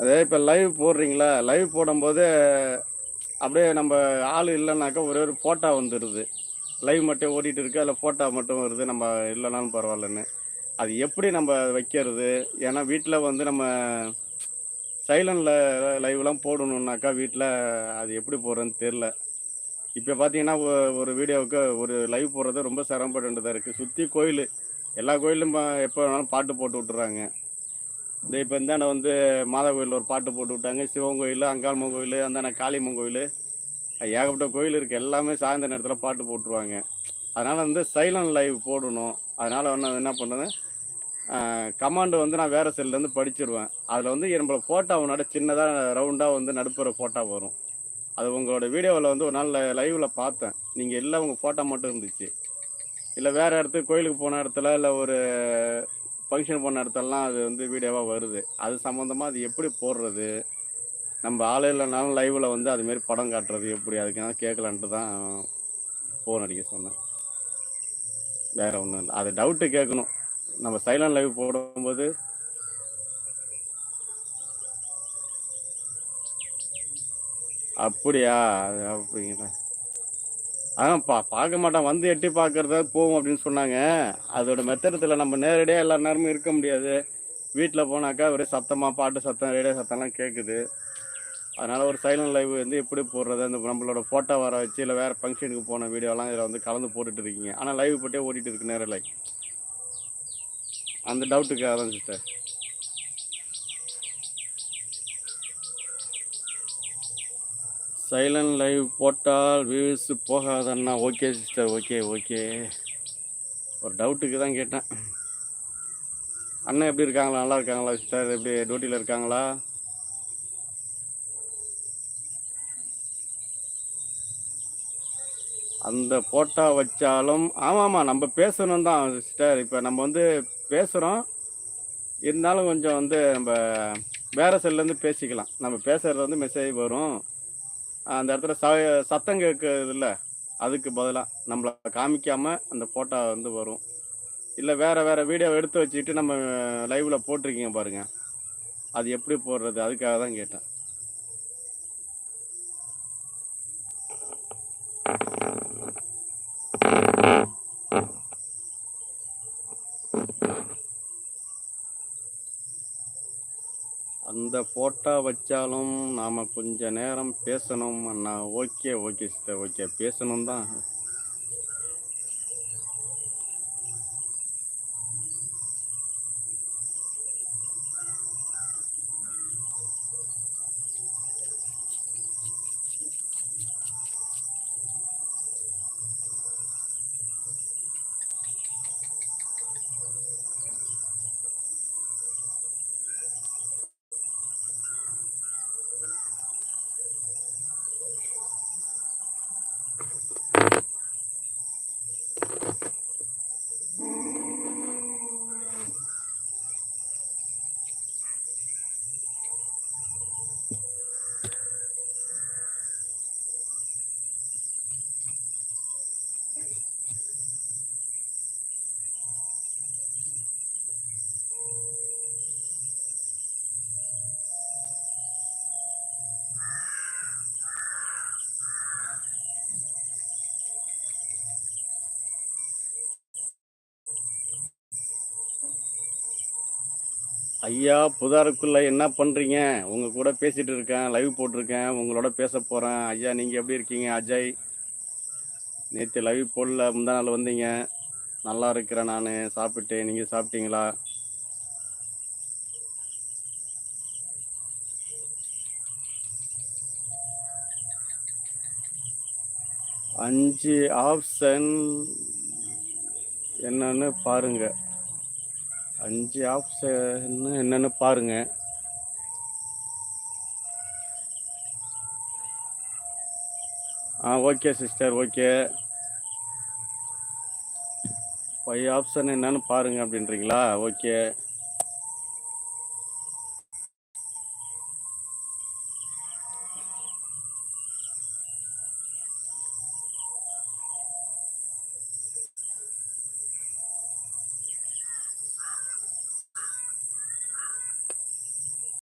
அதே இப்போ லைவ் போடுறீங்களா? லைவ் போடும்போது அப்படியே நம்ம ஆள் இல்லைனாக்கா ஒரே ஒரு ஃபோட்டோ வந்துடுது லைவ் மட்டும் ஓடிட்டு இருக்கு அதில் ஃபோட்டோ மட்டும் வருது. நம்ம இல்லைனாலும் பரவாயில்லன்னு. அது எப்படி நம்ம வைக்கிறது? ஏன்னா வீட்டில் வந்து நம்ம சைலண்டில் லைவ்லாம் போடணுன்னாக்கா வீட்டில் அது எப்படி போடுறதுன்னு தெரில இப்போ பார்த்தீங்கன்னா ஒரு வீடியோவுக்கு ஒரு லைவ் போடுறது ரொம்ப சிரமப்பட வேண்டியதாக இருக்குது சுற்றி கோயில். எல்லா கோயிலும் எப்போ வேணாலும் பாட்டு போட்டு விட்டுறாங்க. இந்த இப்போ இந்தாண்ட வந்து மாதா கோயிலில் ஒரு பாட்டு போட்டு விட்டாங்க. சிவன் கோயில் அங்காளம்மன் கோயில் அந்தாண்ட காளியம்மன் கோயில். ஏகப்பட்ட கோயில் இருக்குது எல்லாமே சாயந்தர நேரத்தில் பாட்டு போட்டுருவாங்க. அதனால் வந்து சைலண்ட் லைவ் போடணும். அதனால் வந்து என்ன பண்ணுறேன் கமாண்டு வந்து நான் வேறு செல்லேருந்து படிச்சிருவேன். அதில் வந்து நம்மளோட ஃபோட்டோ உன்னோட சின்னதாக ரவுண்டாக வந்து நடுப்புற ஃபோட்டோ வரும். அது உங்களோட வீடியோவில் வந்து ஒரு நாள் லைவில் பார்த்தேன். நீங்கள் இல்லை உங்கள் ஃபோட்டோ மட்டும் இருந்துச்சு. இல்லை வேறு இடத்துக்கு கோயிலுக்கு போன இடத்துல இல்லை ஒரு ஃபங்க்ஷன் போன இடத்துலலாம் அது வந்து வீடியோவாக வருது. அது சம்மந்தமாக அது எப்படி போடுறது? நம்ம ஆள் இல்லைனாலும் லைவில் வந்து அதுமாரி படம் காட்டுறது எப்படி? அதுக்கான கேட்கலான்ட்டு தான் ஃபோன் அடிக்க சொன்னேன். வேறு ஒன்றும் இல்லை. அது டவுட்டு கேட்கணும். நம்ம சைலண்ட் லைவ் போடும்போது அப்படியா? அது அப்படிங்களா? அதான் பா பார்க்க மாட்டான் வந்து எட்டி பார்க்கறதா போகும் அப்படின்னு சொன்னாங்க. அதோட மெத்தடத்தில் நம்ம நேரடியாக எல்லா நேரமும் இருக்க முடியாது. வீட்டில் போனாக்கா ஒரே சத்தமாக பாட்டு சத்தம் ரேடியோ சத்தம்லாம் கேட்குது அதனால் ஒரு சைலண்ட் லைவ் வந்து எப்படி போடுறது? அந்த நம்மளோட ஃபோட்டோ வர வச்சு இல்லை வேறு ஃபங்க்ஷனுக்கு போன வீடியோலாம் இதில் வந்து கலந்து போட்டுட்டு இருக்கீங்க. ஆனால் லைவ் போட்டே ஓடிட்டு இருக்கு நேர லைவ் அந்த டவுட்டுக்காக தான் சிஸ்டர் சைலண்ட் லைவ் போட்டால் views போகாதண்ணா. Okay sister. Okay okay. ஒரு டவுட்டுக்கு தான் கேட்டேன். அண்ணன் எப்படி இருக்காங்களா? நல்லா இருக்காங்களா சிஸ்டர்? எப்படி டியூட்டியில் இருக்காங்களா? அந்த போட்டா வச்சாலும் ஆமாம் ஆமாம் நம்ம பேசணும் தான் சிஸ்டர். இப்போ நம்ம வந்து பேசுகிறோம் இருந்தாலும் கொஞ்சம் வந்து நம்ம வேறு செல்லேருந்து பேசிக்கலாம். நம்ம பேசுகிறது வந்து மெசேஜ் வரும். அந்த இடத்துல ச சத்தம் கேட்குறது இல்லை அதுக்கு பதிலாக நம்மளை காமிக்காமல் அந்த ஃபோட்டோ வந்து வரும். இல்லை வேறு வேறு வீடியோ எடுத்து வச்சுக்கிட்டு நம்ம லைவில் போட்டிருக்கீங்க பாருங்கள் அது எப்படி போடுறது? அதுக்காக தான் கேட்டேன். அந்த ஃபோட்டோ வச்சாலும் நாம் கொஞ்சம் நேரம் பேசணும் அண்ணா. ஓகே ஓகே சிஸ்டர் ஓகே பேசணும் தான். ஐயா புதாருக்குள்ள என்ன பண்ணுறீங்க உங்கள் கூட பேசிகிட்டு இருக்கேன் லைவ் போட்டிருக்கேன் உங்களோட பேச போகிறேன் ஐயா நீங்கள் எப்படி இருக்கீங்க? அஜய் நேற்று லைவ் போடல முந்தா நாள் வந்தீங்க. நல்லா இருக்கிறேன் நான். சாப்பிட்டு நீங்கள் சாப்பிட்டீங்களா? அஞ்சு ஆப்ஷன் என்னன்னு பாருங்கள் அஞ்சு ஆப்ஷன் என்னென்னு பாருங்க. ஆ okay sister okay. Five option என்னன்னு பாருங்க அப்படின்றீங்களா? ஓகே.